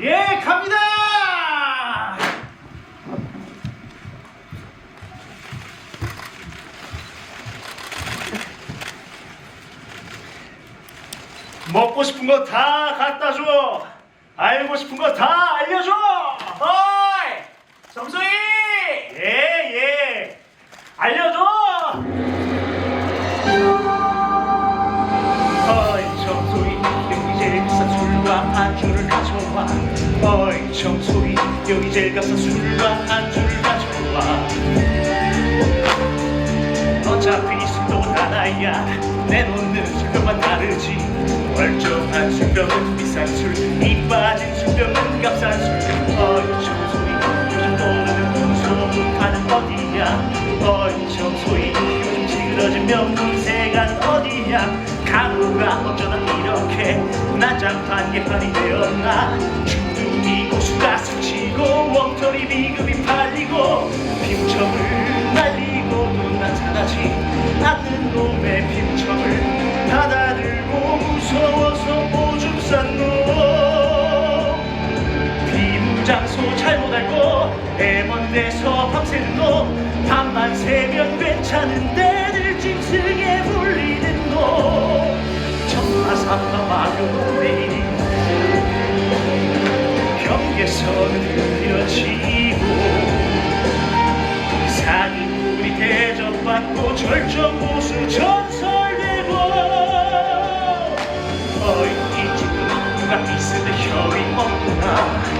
예, 갑니다! 먹고 싶은 거 다 갖다 줘. 알고 싶은 거 다 알려줘. 어이, 정수 안주를 가져와. 어이, 정수희. 여기 제일 값싼 술과 안주를 가져와. 어차피 술병은 하나야. 내놓는 술병만 다르지. 멀쩡한 술병은 비싼 술 이 빠진 술병은 값싼 술. 어이 청소이 요즘 떠오르는 소문하는 어디야. 어이 청소이 요즘 찌그러진 명문세관 어디야. 가구가 어쩌다 이렇게 난장판 개판이 되었나? 주둥이 고수가 스치고 웜털이 비급이 팔리고 빈청을 날리고도 나타나지 않는 놈의 빈청을 받아들고 무서워서 오줌 싼놈 비무장소 잘못 알고 애먼 데서 밤새는 놈 밤만 새면 괜찮은데 서늘여지고 산이 우리 대접받고 절정 보수 전설되고 어이 뒤집은 누가 비슷해 혀이 없구나.